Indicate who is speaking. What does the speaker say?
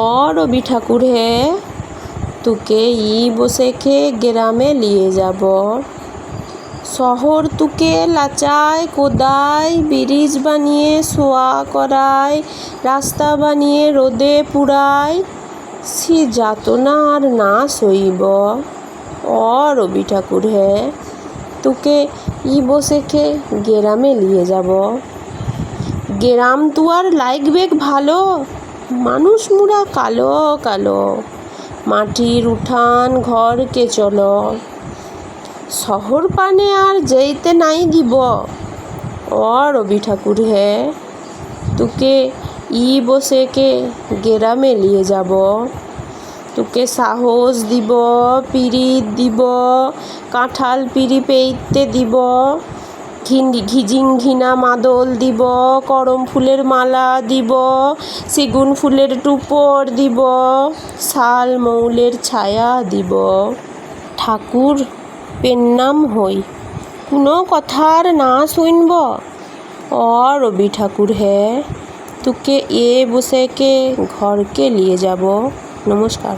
Speaker 1: অ রবি ঠাকুর হে তোকে ই বসেকে গ্রামে নিয়ে যাব শহর তোকে লাচায় কোদায় ব্রিজ বানিয়ে শোয়া করায় রাস্তা বানিয়ে রোদে পুড়ায় সে যাতনা আর না সইব অ রবি ঠাকুর হে তোকে ই বসেকে গ্রামে নিয়ে যাব গ্রাম তো আর লাইগবেক ভালো মানুষ মুরা কালো কালো। মাটির উঠান ঘরকে চলো। শহর পানে আর যেইতে নাই দিব। অ রবি ঠাকুর হে, তোকে ই বসেকে গ্রামে নিয়ে যাব। তোকে সাহস দিব পিরিত দিব, কাঁঠাল পিড়ি পেইতে দিব। ঘিনা মাদল দিব, করম ফুলের মালা দিব, সেগুন ফুলের টুপর দিব শাল মৌলের ছায়া দিব। ঠাকুর, পেন্নাম হই। কোনো কথার না শুনব। অ রবি ঠাকুর হে, তোকে এ বসেকে ঘরকে নিয়ে যাব। নমস্কার।